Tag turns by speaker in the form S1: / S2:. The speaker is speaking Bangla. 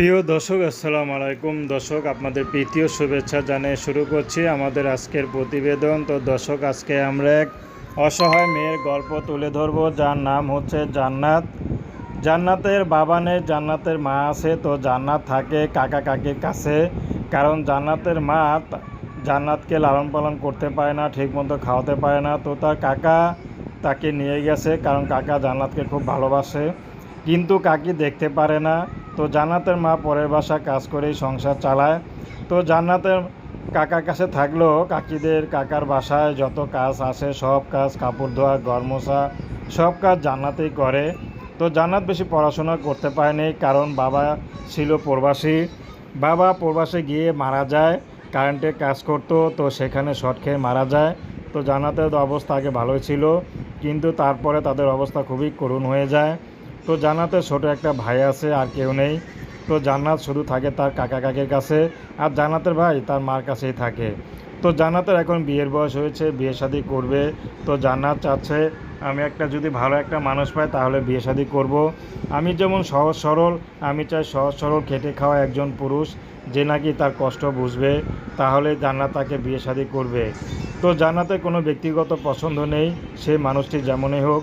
S1: প্রিয় দর্শক, আসসালামু আলাইকুম। দর্শক, আপনাদের প্রীতীয় শুভেচ্ছা জানিয়ে শুরু করছি আমাদের আজকের প্রতিবেদন। তো দর্শক, আজকে আমরা এক অসহায় মেয়ের গল্প তুলে ধরবো। যার নাম হচ্ছে জান্নাত। জান্নাতের বাবা নেই, জান্নাতের মা আছে। তো জান্নাত থাকে কাকা কাকির কাছে। কারণ জান্নাতের মা জান্নাতকে লালন পালন করতে পারে না, ঠিকমতো খাওয়াতে পারে না। তো তার কাকা তাকে নিয়ে গেছে। কারণ কাকা জান্নাতকে খুব ভালোবাসে। কিন্তু কাকি দেখতে পারে না। তো জান্নাতের মা পরের বাসা কাজ করেই সংসার চালায়। তো জান্নাতের কাকার কাছে থাকলেও কাকিদের কাকার বাসায় যত কাজ আসে সব কাজ, কাপড় ধোয়া ঘর মোছা সব কাজ জান্নাতেই করে। তো জান্নাত বেশি পড়াশোনা করতে পারেনি কারণ বাবা ছিল প্রবাসী। বাবা প্রবাসে গিয়ে মারা যায়, কারেন্টের কাজ করতো, তো সেখানে শর্ট খেয়ে মারা যায়। তো জান্নাতের অবস্থা আগে ভালোই ছিল, কিন্তু তারপরে তাদের অবস্থা খুবই করুণ হয়ে যায়। তো জান্নাতের ছোট একটা ভাই আছে আর কেউ নেই। তো জান্নাত শুধু থাকে তার কাকা কাকির কাছে আর জান্নাতের ভাই তার মার কাছেই থাকে। তো জান্নাতের এখন বিয়ের বয়স হয়েছে, বিয়ে শাদী করবে। তো জান্নাত চাচ্ছে, আমি একটা যদি ভালো একটা মানুষ পাই তাহলে বিয়ে শাদী করব। আমি যেমন সহজ সরল, আমি চাই সহজ সরল খেটে খাওয়া একজন পুরুষ যে নাকি তার কষ্ট বুঝবে তাহলে জান্নাত তাকে বিয়ে শাদী করবে। তো জান্নাতের কোনো ব্যক্তিগত পছন্দ নেই, সে মানুষটি যেমনই হোক